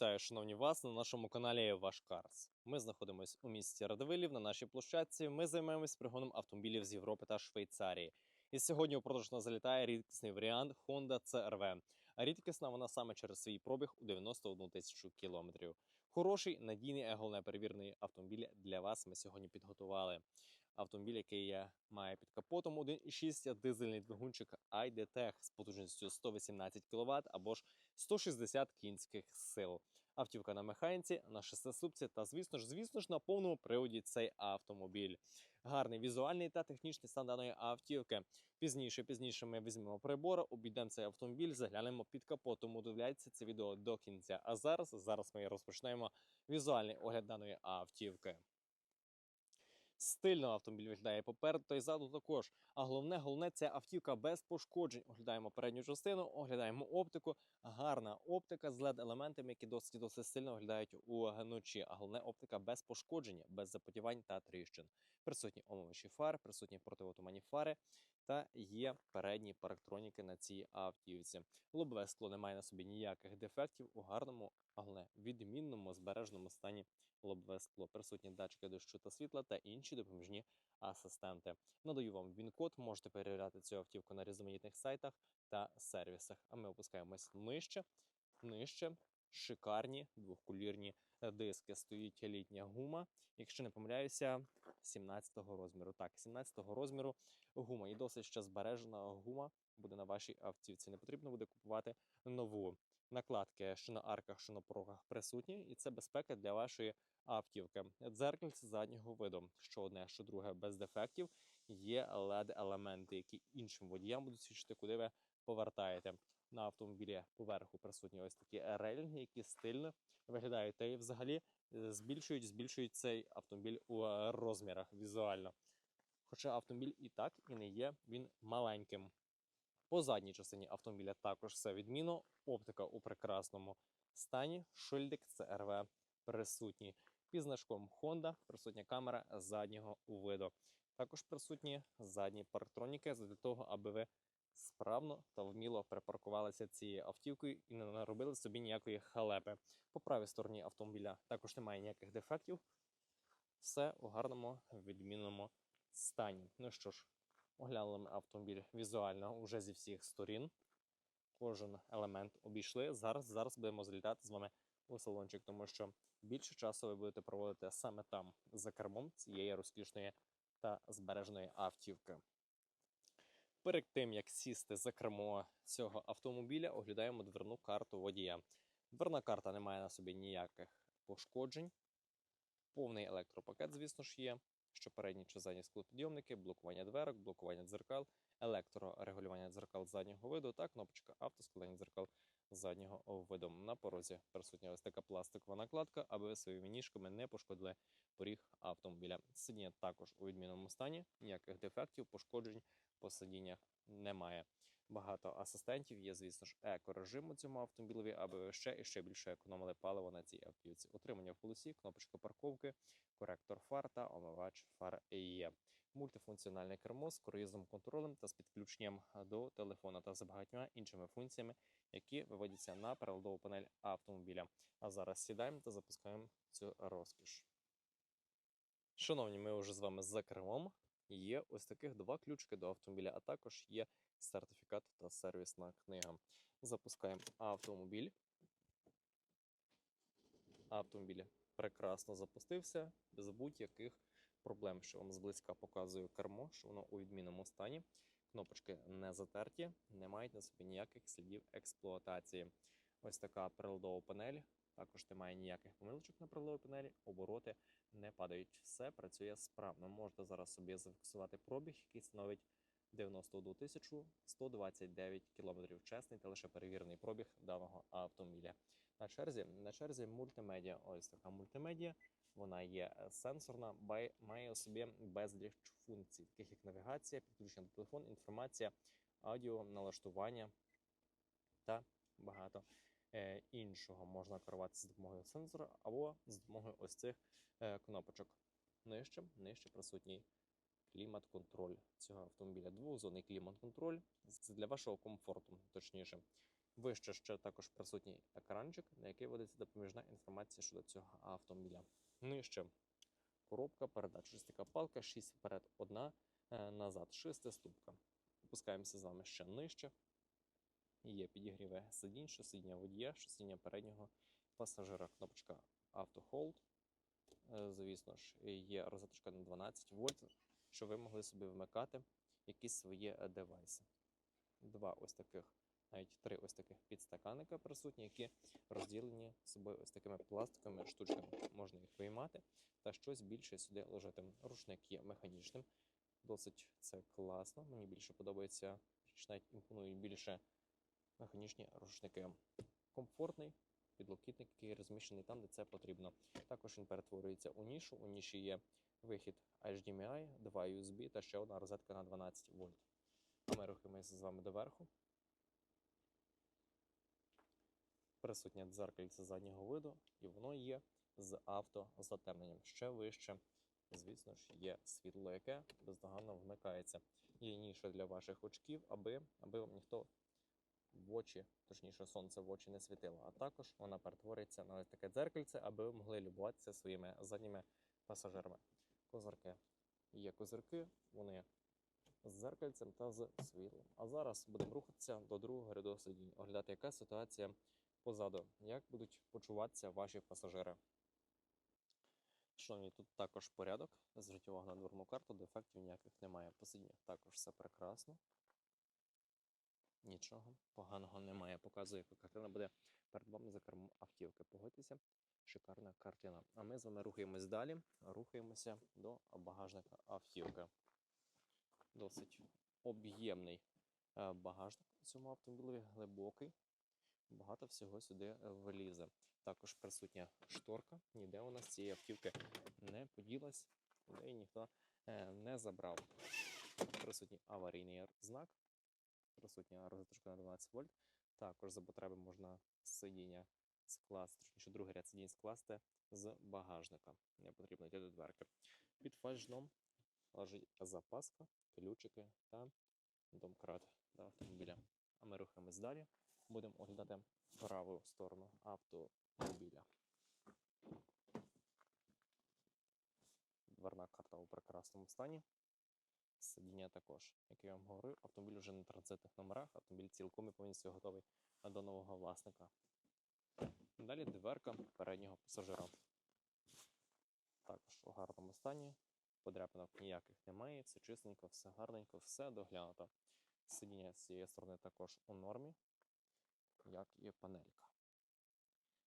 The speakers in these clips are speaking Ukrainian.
Вітаю, шановні вас на нашому каналі Ваш Карс. Ми знаходимося у місті Радивилів на нашій площадці. Ми займаємось пригоном автомобілів з Європи та Швейцарії. І сьогодні у продаж нас залітає рідкісний варіант Honda CRV. А рідкісна вона саме через свій пробіг у 91 тисячу кілометрів. Хороший, надійний, а головне перевірений автомобіль для вас ми сьогодні підготували. Автомобіль, який має під капотом 1,6 дизельний двигунчик iDTech з потужністю 118 кВт або ж 160 кінських сил. Автівка на механіці, на шестисупці та, звісно ж, звісно ж, на повному приводі цей автомобіль. Гарний візуальний та технічний стан даної автівки. Пізніше, пізніше ми візьмемо прибори, обійдемо цей автомобіль, заглянемо під капот. Тому дивляйтеся це відео до кінця. А зараз, зараз ми розпочнемо візуальний огляд даної автівки. Стильно автомобіль виглядає попереду й ззаду також. А головне, головне це автівка без пошкоджень. Оглядаємо передню частину, оглядаємо оптику. Гарна оптика з led елементами які досить досить сильно виглядають у ночі. А головне оптика без пошкодження, без запотівань та тріщин. Присутні омовичі фар, присутні противотуманні фари та є передні парктроніки на цій автівці. Лобове скло не має на собі ніяких дефектів у гарному, а головне відмінному збереженому стані лобове скло. Присутні датчики дощу та світла та інші допоміжні асистенти. Надаю вам він-код, можете перевіряти цю автівку на різноманітних сайтах та сервісах. А ми опускаємось нижче, нижче. Шикарні двохкулірні диски. Стоїть літня гума. Якщо не помиляюся, 17-го розміру. Так, 17-го розміру гума. І досить ще збережена гума буде на вашій автівці. Не потрібно буде купувати нову. Накладки, що на арках, що на порогах присутні, і це безпека для вашої автівки. Дзеркальце заднього виду. Що одне, що друге без дефектів. Є led елементи, які іншим водіям будуть свідчити, куди ви повертаєте. На автомобілі поверху присутні ось такі рейлінги, які стильно виглядають. Та й взагалі е, збільшують, збільшують цей автомобіль у е, розмірах візуально. Хоча автомобіль і так і не є він маленьким. По задній частині автомобіля також все відмінно. Оптика у прекрасному стані. Шильдик CRV присутній. Під значком Honda присутня камера заднього виду. Також присутні задні парктроніки для того, аби ви справно та вміло припаркувалися цією автівкою і не наробили собі ніякої халепи. По правій стороні автомобіля також немає ніяких дефектів. Все у гарному відмінному стані. Ну що ж, оглянули ми автомобіль візуально уже зі всіх сторін. Кожен елемент обійшли. Зараз, зараз будемо злітати з вами у салончик, тому що більше часу ви будете проводити саме там за кермом цієї розкішної та збереженої автівки. Перед тим як сісти за кермо цього автомобіля, оглядаємо дверну карту водія. Дверна карта не має на собі ніяких пошкоджень. Повний електропакет, звісно ж, є. Що передні чи задні склопідйомники, блокування дверок, блокування дзеркал, електрорегулювання дзеркал заднього виду та кнопочка автоскладання дзеркал заднього виду. На порозі присутня ось така пластикова накладка, аби своїми ніжками не пошкодили поріг автомобіля. Сидіння також у відмінному стані, ніяких дефектів, пошкоджень по сидіннях немає. Багато асистентів є, звісно ж, екорежим у цьому автомобілеві, аби ще і ще більше економили паливо на цій автівці. Утримання в полосі, кнопочка парковки, коректор фар та омивач фар є. Мультифункціональне кермо з круїзним контролем та з підключенням до телефона та з багатьма іншими функціями, які виводяться на переладову панель автомобіля. А зараз сідаємо та запускаємо цю розкіш. Шановні, ми вже з вами за кермом. Є ось таких два ключики до автомобіля, а також є сертифікат та сервісна книга. Запускаємо автомобіль. Автомобіль прекрасно запустився, без будь-яких проблем, що вам зблизька показую кермо, що воно у відмінному стані. Кнопочки не затерті, не мають на собі ніяких слідів експлуатації. Ось така приладова панель. Також немає ніяких помилочок на приладовій панелі, обороти не падають. Все працює справно. Можете зараз собі зафіксувати пробіг, який становить 91 тисячу 129 кілометрів. Чесний та лише перевірений пробіг даного автомобіля. На черзі на черзі мультимедіа. Ось така мультимедіа. Вона є сенсорна, має у собі безліч функцій, таких як навігація, підключення до телефону, інформація, аудіо, налаштування та багато е, іншого. Можна керуватися з допомогою сенсора або з допомогою ось цих е, кнопочок. Нижче, нижче присутній клімат-контроль цього автомобіля. Двозонний клімат-контроль для вашого комфорту, точніше. Вище ще також присутній екранчик, на який ведеться допоміжна інформація щодо цього автомобіля. Нижче коробка передач, ось така палка, 6 вперед, одна е, назад, шестиступка. Опускаємося з вами ще нижче. Є підігріве сидінь, сидіння водія, сидіння переднього пасажира. Кнопочка Auto Hold. Е, Звісно ж, є розеточка на 12 вольт, щоб ви могли собі вмикати якісь свої е, девайси. Два ось таких, навіть три ось таких підстаканника присутні, які розділені собою ось такими пластиковими штучками. Можна їх виймати та щось більше сюди ложити. Рушник є механічним. Досить це класно. Мені більше подобається, навіть імпонують більше механічні рушники. Комфортний підлокітник, який розміщений там, де це потрібно. Також він перетворюється у нішу. У ніші є вихід HDMI, два USB та ще одна розетка на 12 вольт. Ми рухаємося з вами доверху. Присутнє дзеркальце заднього виду, і воно є з автозатемненням. Ще вище, звісно ж, є світло, яке бездоганно вмикається. Є ніша для ваших очків, аби, аби вам ніхто в очі, точніше, сонце в очі не світило. А також вона перетвориться на таке дзеркальце, аби ви могли любуватися своїми задніми пасажирами. Козирки. Є козирки, вони з дзеркальцем та з світлом. А зараз будемо рухатися до другого ряду сидінь, оглядати, яка ситуація позаду, як будуть почуватися ваші пасажири. Шановні, тут також порядок. Зверніть увагу на дверну карту, дефектів ніяких немає. По сидіннях також все прекрасно. Нічого поганого немає. Показую, яка картина буде перед вами за кермом автівки. Погодьтеся, шикарна картина. А ми з вами рухаємось далі. Рухаємося до багажника автівки. Досить об'ємний е, багажник у цьому автомобілі, глибокий. Багато всього сюди влізе. Також присутня шторка. Ніде у нас цієї автівки не поділась, її ніхто е, не забрав. Присутній аварійний знак присутня розеточка на 12 вольт. Також за потреби можна сидіння скласти, точніше другий ряд сидінь скласти з багажника. Не потрібно йти до дверки. Під фальшном лежить запаска, ключики та домкрат до автомобіля. А ми рухаємось далі. Будемо оглядати праву сторону автомобіля. Дверна карта у прекрасному стані. Сидіння також, як я вам говорив, автомобіль вже на транзитних номерах, автомобіль цілком і повністю готовий до нового власника. Далі дверка переднього пасажира. Також у гарному стані. Подряпинок ніяких немає, все чистенько, все гарненько, все доглянуто. Сидіння з цієї сторони також у нормі, як і панелька.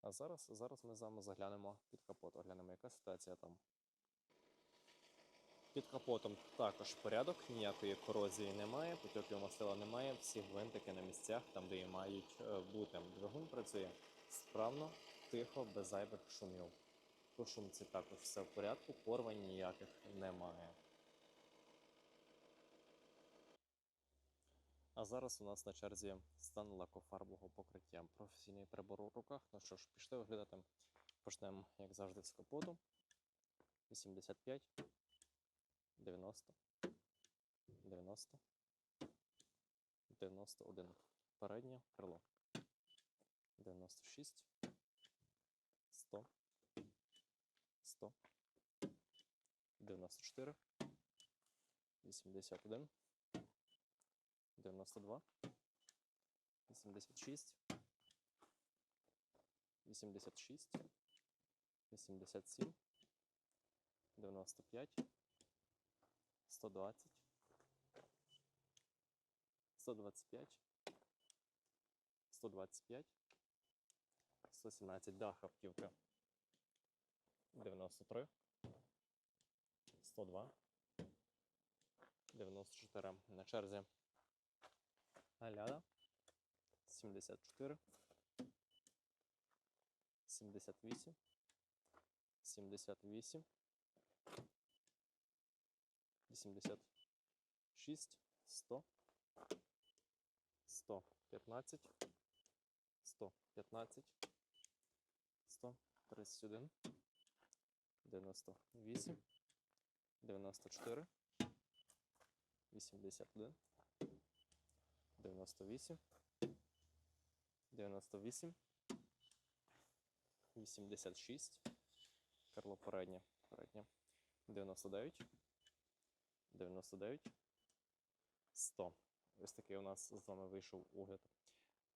А зараз, зараз ми з вами заглянемо під капот, оглянемо, яка ситуація там. Під капотом також порядок, ніякої корозії немає, потьоків мастила немає, всі гвинтики на місцях, там, де і мають е, бути. Двигун працює справно, тихо, без зайвих шумів. По шумці також все в порядку, порвань ніяких немає. А зараз у нас на черзі стан лакофарбового покриття. Професійний прибор у руках. Ну що ж, пішли оглядати. Почнемо, як завжди, з капоту. 85. 90, 90, 91. Переднє крило. 96, 100, 100, 94, 81, 92, 86, 86, 87, 95, 120, 125, 125, 117 дах автівка, 93, 102, 94 на черзі. Аляда, 74, 78, 78, 86, 100, 115, 115, 131, 98, 94, 81, 98, 98, 86, крило переднє, переднє, 99, 99, 100. Ось такий у нас з вами вийшов огляд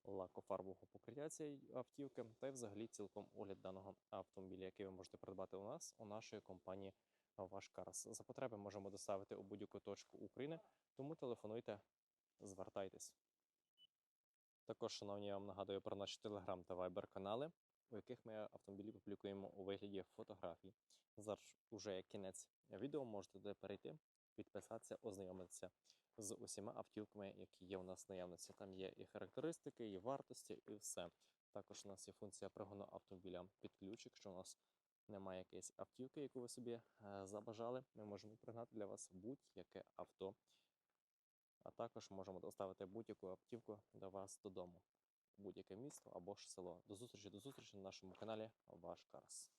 лакофарбового покриття цієї автівки та й взагалі цілком огляд даного автомобіля, який ви можете придбати у нас у нашої компанії Ваш Карс. За потреби можемо доставити у будь-яку точку України, тому телефонуйте, звертайтесь. Також, шановні, я вам нагадую про наші телеграм та вайбер канали, у яких ми автомобілі публікуємо у вигляді фотографій. Зараз уже кінець відео можете туди перейти, підписатися, ознайомитися з усіма автівками, які є у нас в наявності. Там є і характеристики, і вартості, і все. Також у нас є функція пригону автомобіля під ключ. Якщо у нас немає якоїсь автівки, яку ви собі е, забажали, ми можемо пригнати для вас будь-яке авто. А також можемо доставити будь-яку автівку до вас додому, будь-яке місто або ж село. До зустрічі, до зустрічі на нашому каналі Ваш Карс.